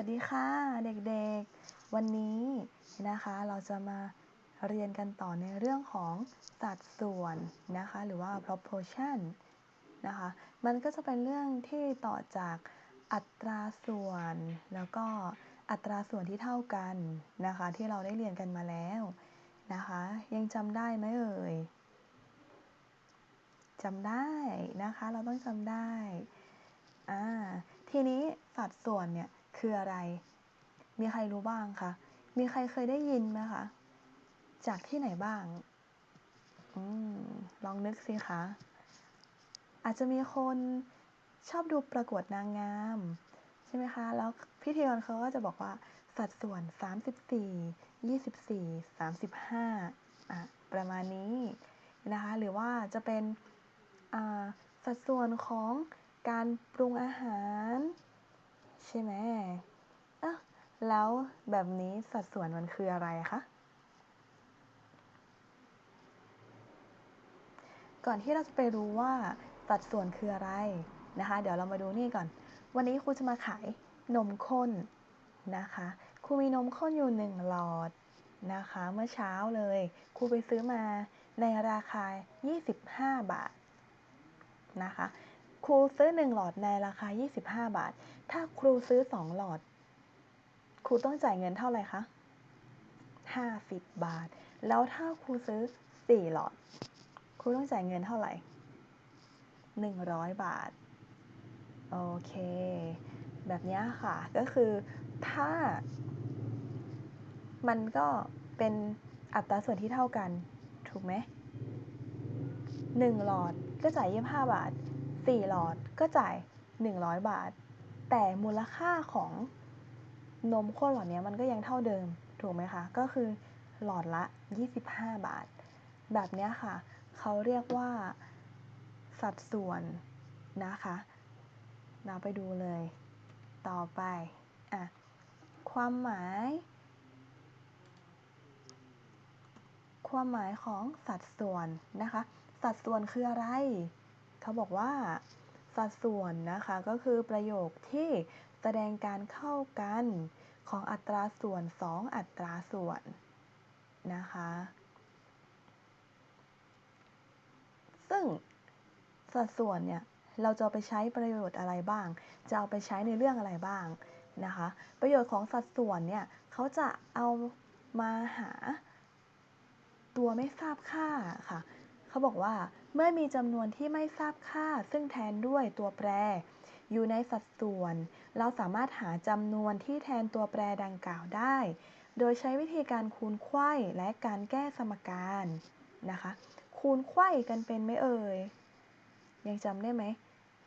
วัสดีค่ะเด็กๆ วันนี้นะคะเราจะมาเรียนกันต่อในเรื่องของสัดส่วนนะคะหรือว่า proportion นะคะมันก็จะเป็นเรื่องที่ต่อจากอัตราส่วน แล้วก็อัตราส่วนที่เท่ากันนะคะที่เราได้เรียนกันมาแล้วนะคะยังจำได้ไหมเอ่ยจำได้นะคะเราต้องจำได้อ่าทีนี้สัดส่วนเนี่ย คืออะไร มีใครรู้บ้างคะ มีใครเคยได้ยินไหมคะ จากที่ไหนบ้างอืมลองนึกสิคะ อาจจะมีคนชอบดูประกวดนางงาม ใช่ไหมคะ แล้วพิธีกรเขาก็จะบอกว่าสัดส่วน 34 24 35อะประมาณนี้นะคะ หรือว่าจะเป็นสัดส่วนของการปรุงอาหาร ใช่ไหมอะแล้วแบบนี้สัดส่วนมันคืออะไรคะ ก่อนที่เราจะไปรู้ว่าสัดส่วนคืออะไรนะคะ เดี๋ยวเรามาดูนี่ก่อน วันนี้ครูจะมาขายนมข้นนะคะ ครูมีนมข้นอยู่หนึ่งหลอดนะคะ เมื่อเช้าเลย ครูไปซื้อมาในราคา 25 บาทนะคะ ครูซื้อ 1 หลอดในราคา 25 บาท ถ้าครูซื้อ2หลอด ครูต้องจ่ายเงินเท่าไหร่คะ50บบาท แล้วถ้าครูซื้อ4หลอด ครูต้องจ่ายเงินเท่าไหร่100บาท โอเค แบบนี้ค่ะ ก็คือถ้า มันก็เป็นอัตราส่วนที่เท่ากัน ถูกไหม1หลอดก็จ่าย25บห้าบาท4หลอดก็จ่าย100บาท แต่มูลค่าของนมข้นหลอดนี้มันก็ยังเท่าเดิมถูกไหมคะ ก็คือหลอดละ 25 บาท แบบนี้ค่ะ เขาเรียกว่าสัดส่วนนะคะเราไปดูเลย ต่อไปอะความหมาย ความหมายของสัดส่วนนะคะ สัดส่วนคืออะไร เขาบอกว่า สัดส่วนนะคะก็คือประโยคที่แสดงการเข้ากันของอัตราส่วน 2 อัตราส่วนนะคะ ซึ่งสัดส่วนเนี่ยเราจะไปใช้ประโยชน์อะไรบ้าง จะเอาไปใช้ในเรื่องอะไรบ้างนะคะ ประโยชน์ของสัดส่วนเนี่ยเขาจะเอามาหาตัวไม่ทราบค่าค่ะ เขาบอกว่า เมื่อมีจำนวนที่ไม่ทราบค่า ซึ่งแทนด้วยตัวแปร อยู่ในสัดส่วน เราสามารถหาจำนวนที่แทนตัวแปรดังกล่าวได้ โดยใช้วิธีการคูณไขว้และการแก้สมการนะคะ คูณไขว้กันเป็นไหมเอ่ย ยังจำได้ไหม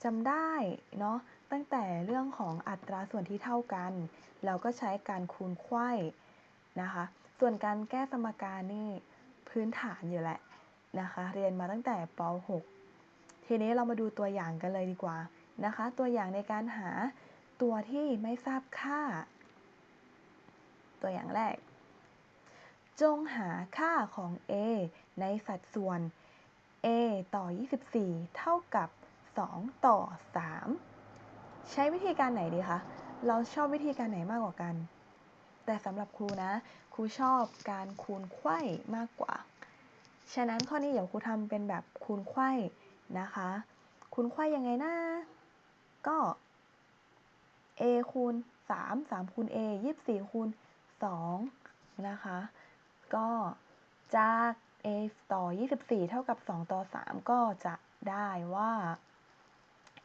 จำได้เนาะตั้งแต่เรื่องของอัตราส่วนที่เท่ากัน เราก็ใช้การคูณไขว้นะคะ ส่วนการแก้สมการนี่พื้นฐานอยู่แหละ นะคะ เรียนมาตั้งแต่ป .6 ทีนี้เรามาดูตัวอย่างกันเลยดีกว่านะคะ ตัวอย่างในการหาตัวที่ไม่ทราบค่า ตัวอย่างแรก จงหาค่าของ a ในสัดส่วน a ต่อ 24 เท่ากับ 2 ต่อ 3 ใช้วิธีการไหนดีคะ เราชอบวิธีการไหนมากกว่ากัน แต่สำหรับครูนะ ครูชอบการคูณไขว้มากกว่า ฉะนั้นข้อนี้เดี๋ยวครูทำเป็นแบบคูณไขว้นะคะ คูณไขว้ยังไงนะ ก็ a คูณ 3 3 คูณ a 24 คูณ 2 นะคะ ก็จาก a ต่อ 24 เท่ากับ 2 ต่อ 3 ก็จะได้ว่า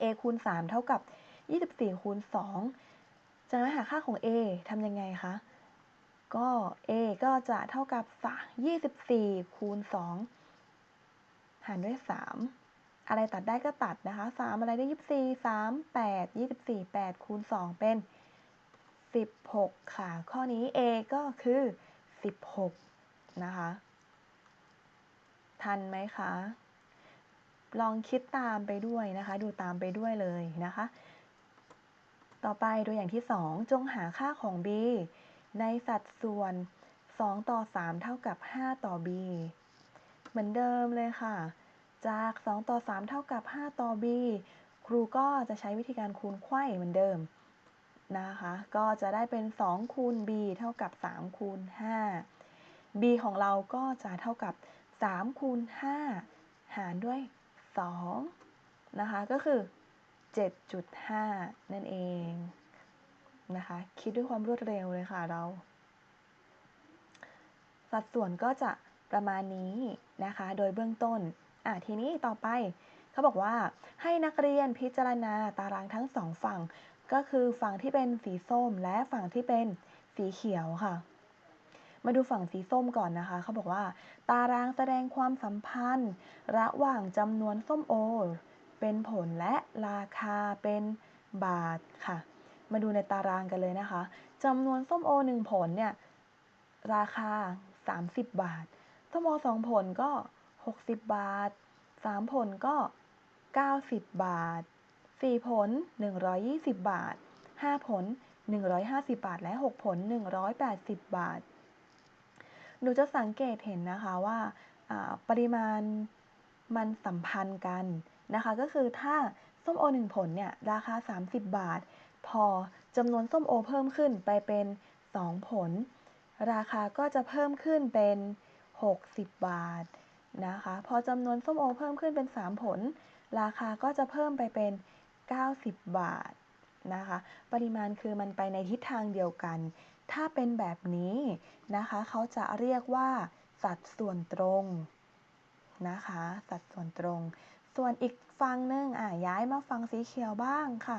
a คูณ 3 เท่ากับ 24 คูณ 2จะมาหาค่าของ a ทำยังไงคะ ก็ a ก็จะเท่ากับ24คูณ2หารด้วย 3 อะไรตัดได้ก็ตัดนะคะ 3 อะไรได้ 24 3 8 24 8คูณ2เป็น 16 ค่ะ ข้อนี้ a ก็คือ 16 นะคะ ทันไหมคะ ลองคิดตามไปด้วยนะคะ ดูตามไปด้วยเลยนะคะ ต่อไปตัวอย่างที่ 2 จงหาค่าของ b ในสัดส่วน 2 ต่อ 3 เท่ากับ 5 ต่อ b เหมือนเดิมเลยค่ะ จาก 2 ต่อ 3 เท่ากับ 5 ต่อ b ครูก็จะใช้วิธีการคูณไขว้เหมือนเดิมนะคะ ก็จะได้เป็น 2 คูณ b เท่ากับ 3 คูณ 5 b ของเราก็จะเท่ากับ 3 คูณ 5 หารด้วย 2 นะคะ ก็คือ 7.5 นั่นเอง นะคะ คิดด้วยความรวดเร็วเลยค่ะเรา สัดส่วนก็จะประมาณนี้นะคะ โดยเบื้องต้นอะทีนี้ต่อไปเขาบอกว่าให้นักเรียนพิจารณาตารางทั้งสองฝั่ง ก็คือฝั่งที่เป็นสีส้มและฝั่งที่เป็นสีเขียวค่ะ มาดูฝั่งสีส้มก่อนนะคะเขาบอกว่า ตารางแสดงความสัมพันธ์ ระหว่างจำนวนส้มโอ เป็นผลและราคาเป็นบาทค่ะ มาดูในตารางกันเลยนะคะจำนวนส้มโอหนึ่งผลเนี่ย ราคา 30 บาท ส้มโอสองผลก็ 60 บาท 3 ผลก็ 90 บาท 4 ผล 120 บาท 5 ผล 150 บาท และ 6 ผล 180 บาท หนูจะสังเกตเห็นนะคะว่าปริมาณมันสัมพันธ์กันนะคะ ก็คือถ้าส้มโอ 1 ผลเนี่ย ราคา 30 บาท พอจำนวนส้มโอเพิ่มขึ้นไปเป็น 2 ผล ราคาก็จะเพิ่มขึ้นเป็น 60 บาทนะคะ พอจำนวนส้มโอเพิ่มขึ้นเป็น 3 ผล ราคาก็จะเพิ่มไปเป็น 90 บาทนะคะ ปริมาณคือมันไปในทิศทางเดียวกัน ถ้าเป็นแบบนี้นะคะ เขาจะเรียกว่า สัดส่วนตรงนะคะ สัดส่วนตรง ส่วนอีกฝั่งหนึ่งอะย้ายมาฝั่งสีเขียวบ้างค่ะ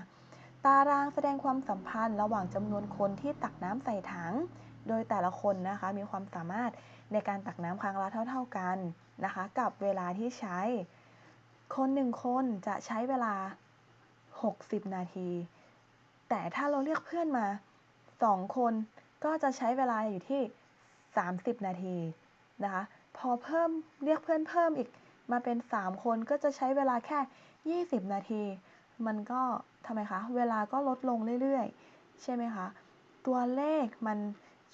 ตารางแสดงความสัมพันธ์ระหว่างจำนวนคนที่ตักน้ำใส่ถัง โดยแต่ละคนนะคะมีความสามารถในการตักน้ำครั้งละเท่า ๆกันนะคะ กับเวลาที่ใช้ คนหนึ่งคนจะใช้เวลา 60 นาที แต่ถ้าเราเรียกเพื่อนมา 2 คนก็จะใช้เวลาอยู่ที่ 30 นาทีนะคะ พอเพิ่มเรียกเพื่อนเพิ่มอีกมาเป็น 3 คนก็จะใช้เวลาแค่ 20 นาที มันก็ ทำไมคะ เวลาก็ลดลงเรื่อยๆ ใช่ไหมคะ ตัวเลขมัน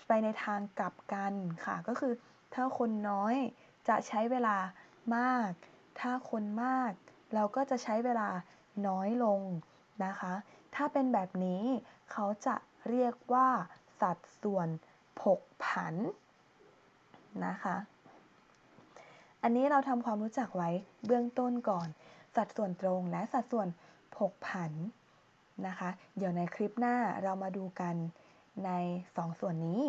ไปในทางกลับกันค่ะ ก็คือถ้าคนน้อยจะใช้เวลามาก ถ้าคนมาก เราก็จะใช้เวลาน้อยลงนะคะ ถ้าเป็นแบบนี้เขาจะเรียกว่าสัดส่วนผกผันนะคะ อันนี้เราทำความรู้จักไว้เบื้องต้นก่อน สัดส่วนตรงและสัดส่วนผกผัน นะคะ เดี๋ยวในคลิปหน้าเรามาดูกันใน 2 ส่วนนี้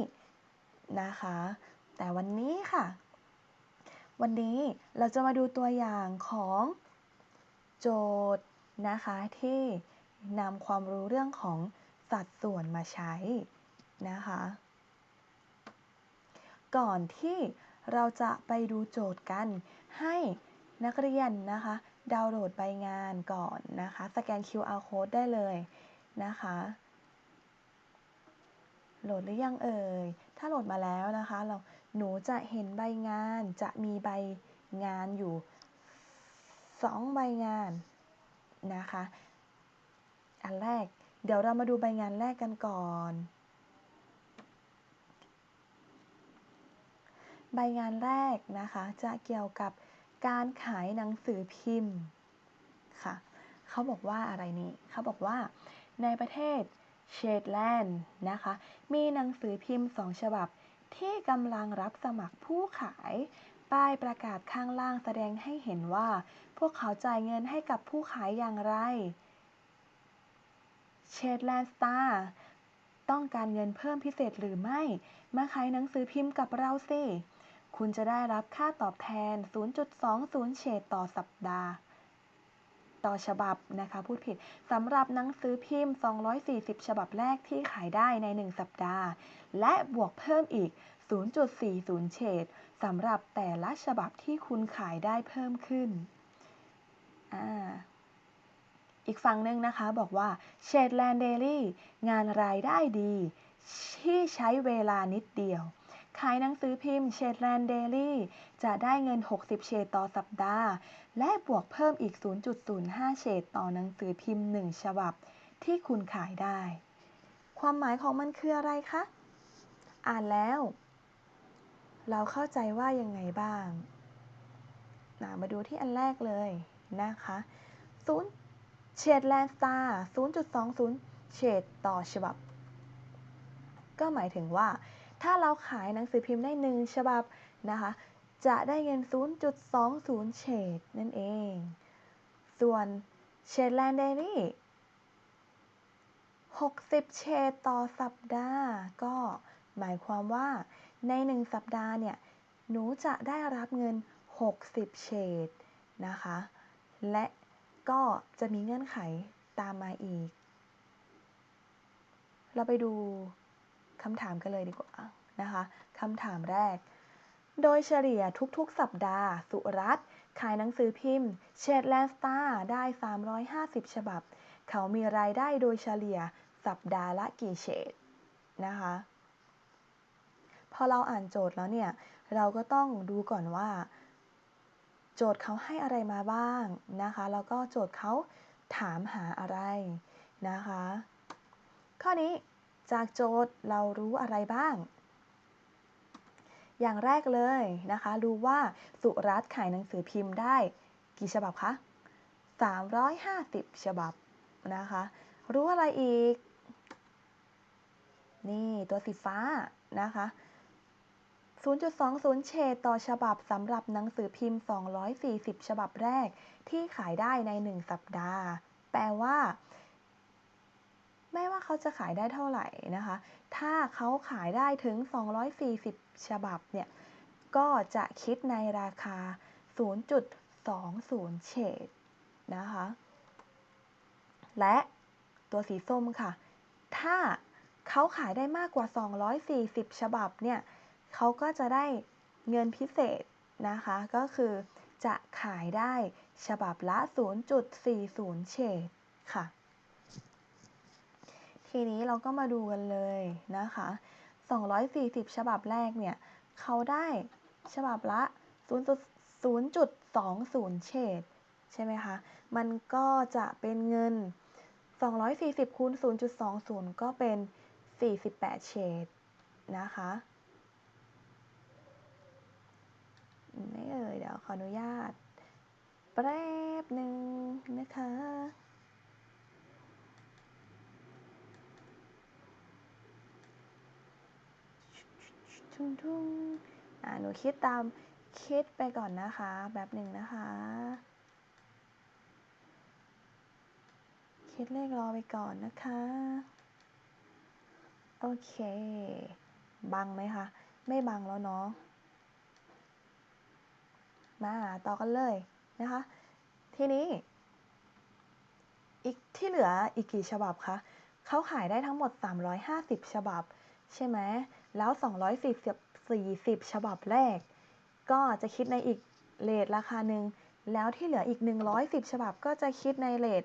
นะคะ แต่วันนี้ค่ะ วันนี้เราจะมาดูตัวอย่างของโจทย์นะคะที่นำความรู้เรื่องของสัดส่วนมาใช้นะคะ ก่อนที่เราจะไปดูโจทย์กันให้นักเรียนนะคะ ดาวน์โหลดใบงานก่อนนะคะ สแกน QR code ได้เลยนะคะ โหลดหรือยังเอ่ย ถ้าโหลดมาแล้วนะคะ เราหนูจะเห็นใบงาน จะมีใบงานอยู่ 2 ใบงานนะคะ อันแรก เดี๋ยวเรามาดูใบงานแรกกันก่อน ใบงานแรกนะคะ จะเกี่ยวกับ การขายหนังสือพิมพ์ค่ะเขาบอกว่าอะไรนี่เขาบอกว่าในประเทศเชตแลนด์นะคะมีหนังสือพิมพ์สองฉบับที่กำลังรับสมัครผู้ขาย ป้ายประกาศข้างล่างแสดงให้เห็นว่า พวกเขาจ่ายเงินให้กับผู้ขายอย่างไรเชตแลนด์สตาร์ต้องการเงินเพิ่มพิเศษหรือไม่ มาขายหนังสือพิมพ์กับเราสิ คุณจะได้รับค่าตอบแทน 0.20เชตต่อสัปดาห์ ต่อฉบับนะคะ พูดผิดสำหรับหนังสือพิมพ์ 240 ฉบับแรกที่ขายได้ใน 1 สัปดาห์ และบวกเพิ่มอีก 0.40 เฉดสำหรับแต่ละฉบับที่คุณขายได้เพิ่มขึ้นอ่าอีกฝั่งหนึ่งนะคะบอกว่าเชดแลนด์เดลี่งานรายได้ดี ที่ใช้เวลานิดเดียว ขายหนังสือพิมพ์เชดแลนด์เดลี่จะได้เงิน 60 เชดต่อสัปดาห์ และบวกเพิ่มอีก 0.05 เชดต่อหนังสือพิมพ์ 1 ฉบับ ที่คุณขายได้ ความหมายของมันคืออะไรคะ อ่านแล้ว เราเข้าใจว่ายังไงบ้างมาดูที่อันแรกเลยนะคะ0เชดแลนด์สตาร์0.20เฉดต่อฉบับ ก็หมายถึงว่า ถ้าเราขายหนังสือพิมพ์ได้หนึ่งฉบับนะคะ จะได้เงิน 0.20 เฉดนั่นเอง ส่วนเฉดแลนเดลี่60เฉดต่อสัปดาห์ ก็หมายความว่าใน 1 สัปดาห์เนี่ย หนูจะได้รับเงิน 60เฉดนะคะ และก็จะมีเงื่อนไขตามมาอีก เราไปดู คำถามกันเลยดีกว่านะคะคำถามแรก โดยเฉลี่ยทุกๆ สัปดาห์ สุรัตน์ขายหนังสือพิมพ์เชดแลนสตาร์ได้ 350 ฉบับ เขามีรายได้โดยเฉลี่ยสัปดาห์ละกี่เฉดนะคะ พอเราอ่านโจทย์แล้วเนี่ย เราก็ต้องดูก่อนว่า โจทย์เขาให้อะไรมาบ้างนะคะ แล้วก็โจทย์เขาถามหาอะไรนะคะ ข้อนี้ จากโจทย์เรารู้อะไรบ้าง อย่างแรกเลยนะคะ รู้ว่าสุรัตขายหนังสือพิมพ์ได้กี่ฉบับคะ 350 ฉบับนะคะ รู้อะไรอีก นี่ตัวสีฟ้านะคะ 0.20 เฉดต่อฉบับสำหรับหนังสือพิมพ์ 240 ฉบับแรกที่ขายได้ใน 1 สัปดาห์ แปลว่า ไม่ว่าเขาจะขายได้เท่าไหร่นะคะ ถ้าเขาขายได้ถึง 240 ฉบับเนี่ย ก็จะคิดในราคา 0.20 เฉดนะคะ และตัวสีส้มค่ะ ถ้าเขาขายได้มากกว่า 240 ฉบับเนี่ย เขาก็จะได้เงินพิเศษนะคะ ก็คือจะขายได้ฉบับละ 0.40 เฉดค่ะ ทีนี้เราก็มาดูกันเลยนะคะ 240 ฉบับแรกเนี่ย เขาได้ฉบับละ 0.20 เฉดใช่ไหมคะ มันก็จะเป็นเงิน 240คูณ0.20 ก็เป็น 48 เฉดนะคะไม่เอ่ยเดี๋ยวขออนุญาตแป๊บหนึ่งนะคะ ทุ่งทุ่งอ่าหนูคิดตามคิดไปก่อนนะคะแบบหนึ่งนะคะ คิดเลขรอไปก่อนนะคะ โอเค บังไหมคะ ไม่บังแล้วเนาะมาต่อกันเลยนะคะ ทีนี้ อีกที่เหลืออีกกี่ฉบับคะเขาขายได้ทั้งหมด 350 ฉบับ ใช่ไหม แล้ว240 40 ฉบับแรก ก็จะคิดในอีกเลทราคาหนึ่ง แล้วที่เหลืออีก 110 ฉบับก็จะคิดในเลท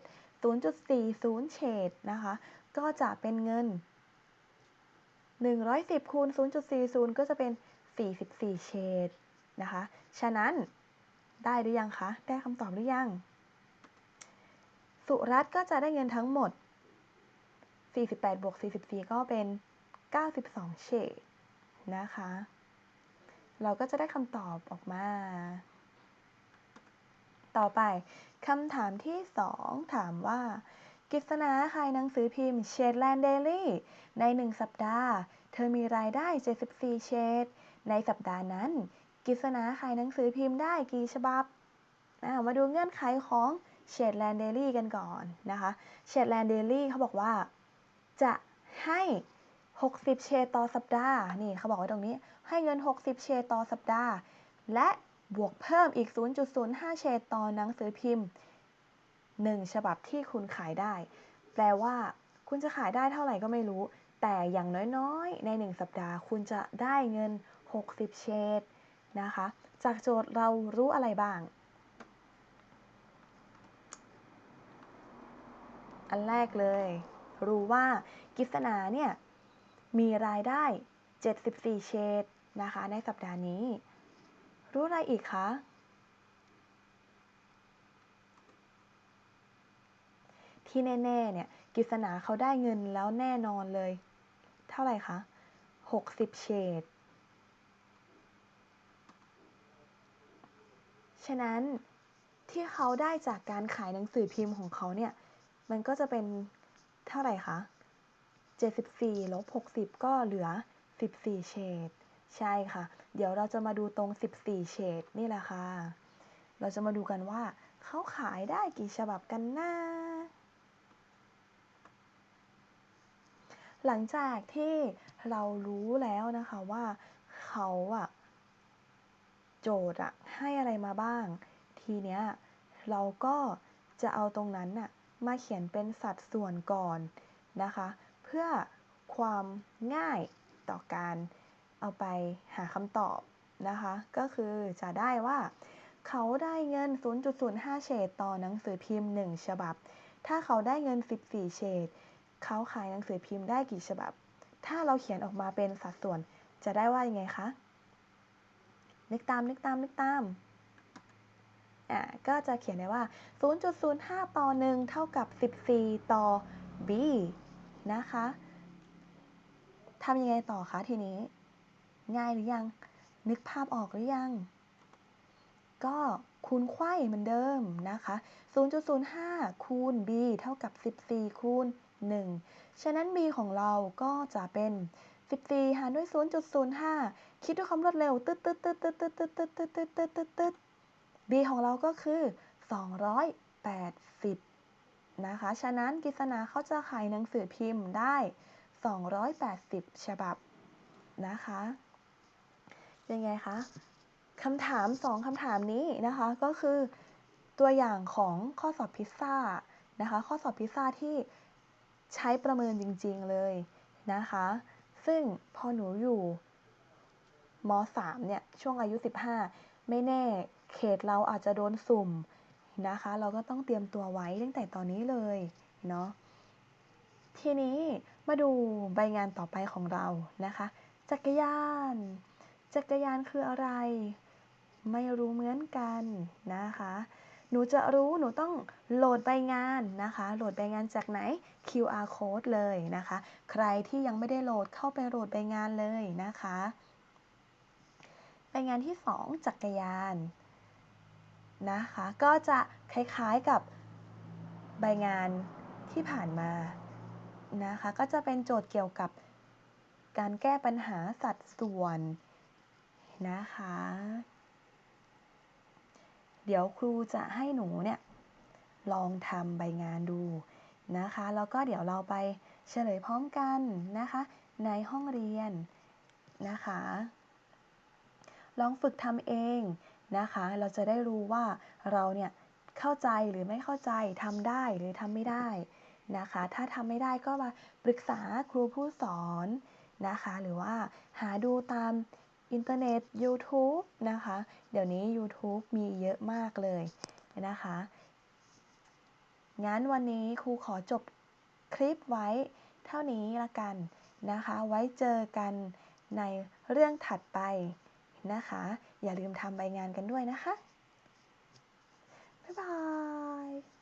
0.40 เฉดนะคะ ก็จะเป็นเงิน 110คูณ0.40 ก็จะเป็น 44 เฉดนะคะ ฉะนั้นได้หรือยังคะ ได้คำตอบหรือยัง สุรัตก็จะได้เงินทั้งหมด 48บวก44 ก็เป็น 92 เฉดนะคะ เราก็จะได้คำตอบออกมา ต่อไปคำถามที่ 2 ถามว่า กิษณาขายหนังสือพิมพ์เชดแลนด์เดลี่ใน 1 สัปดาห์ เธอมีรายได้ 74 เชดในสัปดาห์นั้น กิษณาขายหนังสือพิมพ์ได้กี่ฉบับ มาดูเงื่อนไขของเชดแลนด์เดลี่กันก่อนนะคะเชดแลนด์เดลี่เขาบอกว่าจะให้ 60 เชต่อสัปดาห์ นี่เขาบอกไว้ตรงนี้ ให้เงิน 60 เชต่อสัปดาห์ และบวกเพิ่มอีก 0.05 เชดต่อหนังสือพิมพ์ 1 ฉบับที่คุณขายได้ แปลว่า คุณจะขายได้เท่าไหร่ก็ไม่รู้ แต่อย่างน้อยๆ ใน 1 สัปดาห์ คุณจะได้เงิน 60 เชดนะคะ จากโจทย์เรารู้อะไรบ้าง อันแรกเลย รู้ว่ากิษณาเนี่ย มีรายได้ 74 เชดนะคะ ในสัปดาห์นี้ รู้อะไรอีกคะ ที่แน่ๆเนี่ยกิษณาเขาได้เงินแล้วแน่นอนเลย เท่าไหร่คะ 60 เชดฉะนั้นที่เขาได้จากการขายหนังสือพิมพ์ของเขาเนี่ย มันก็จะเป็นเท่าไหร่คะ 74ลบ60 ก็เหลือ 14 เฉดใช่ค่ะ เดี๋ยวเราจะมาดูตรง 14 เฉดนี่แหละค่ะ เราจะมาดูกันว่าเขาขายได้กี่ฉบับกันนะหลังจากที่เรารู้แล้วนะคะว่าเขาอะโจทย์อะให้อะไรมาบ้าง ทีเนี้ยเราก็จะเอาตรงนั้นน่ะมาเขียนเป็นสัดส่วนก่อนนะคะ เพื่อความง่ายต่อการเอาไปหาคำตอบนะคะ ก็คือจะได้ว่าเขาได้เงิน 0.05 เฉดต่อหนังสือพิมพ์ 1 ฉบับ ถ้าเขาได้เงิน 14 เฉดเขาขายหนังสือพิมพ์ได้กี่ฉบับ ถ้าเราเขียนออกมาเป็นสัดส่วนจะได้ว่ายังไงคะ นึกตาม นึกตาม นึกตาม อ่า ก็จะเขียนได้ว่า 0.05 ต่อ 1 เท่ากับ 14 ต่อ b นะคะทำยังไงต่อคะทีนี้ ง่ายหรือยัง นึกภาพออกหรือยัง ก็คูณไขว้เหมือนเดิมนะคะ 0.05 คูณ b เท่ากับ 14 คูณ 1 ฉะนั้น b ของเราก็จะเป็น 14 หารด้วย 0.05 คิดด้วยความรวดเร็ว ตึ๊ดตึ๊ดตึ๊ดตึ๊ดตึ๊ดตึ๊ดตึ๊ดตึ๊ดตึ๊ดตึ๊ดตึ๊ดตึ๊ด b ของเราก็คือ 280 นะคะ ฉะนั้นกิษณาเขาจะขายหนังสือพิมพ์ได้ 280 ฉบับนะคะ ยังไงคะคำถาม 2คำถามนี้นะคะก็คือตัวอย่างของข้อสอบพิซซ่านะคะ ข้อสอบพิซซ่าที่ใช้ประเมินจริง ๆเลยนะคะ ซึ่งพอหนูอยู่ม .3 เนี่ยช่วงอายุ 15 ไม่แน่เขตเราอาจจะโดนสุ่ม นะคะ เราก็ต้องเตรียมตัวไว้ตั้งแต่ตอนนี้เลยเนาะทีนี้มาดูใบงานต่อไปของเรานะคะ จักรยาน จักรยานคืออะไร ไม่รู้เหมือนกันนะคะ หนูจะรู้หนูต้องโหลดใบงานนะคะ โหลดใบงานจากไหน QR code เลยนะคะ ใครที่ยังไม่ได้โหลดเข้าไปโหลดใบงานเลยนะคะ ใบงานที่ 2 จักรยาน นะคะ ก็จะคล้ายๆกับใบงานที่ผ่านมานะคะ ก็จะเป็นโจทย์เกี่ยวกับการแก้ปัญหาสัดส่วนนะคะ เดี๋ยวครูจะให้หนูเนี่ยลองทำใบงานดูนะคะ แล้วก็เดี๋ยวเราไปเฉลยพร้อมกันนะคะ ในห้องเรียนนะคะ ลองฝึกทำเอง นะคะ เราจะได้รู้ว่าเราเนี่ยเข้าใจหรือไม่เข้าใจทำได้หรือทำไม่ได้นะคะ ถ้าทำไม่ได้ก็มาปรึกษาครูผู้สอนนะคะ หรือว่าหาดูตามอินเทอร์เน็ต YouTube นะคะ เดี๋ยวนี้ YouTube มีเยอะมากเลยนะคะ งั้นวันนี้ครูขอจบคลิปไว้เท่านี้ละกันนะคะ ไว้เจอกันในเรื่องถัดไป นะคะ อย่าลืมทำใบงานกันด้วยนะคะ บ๊ายบาย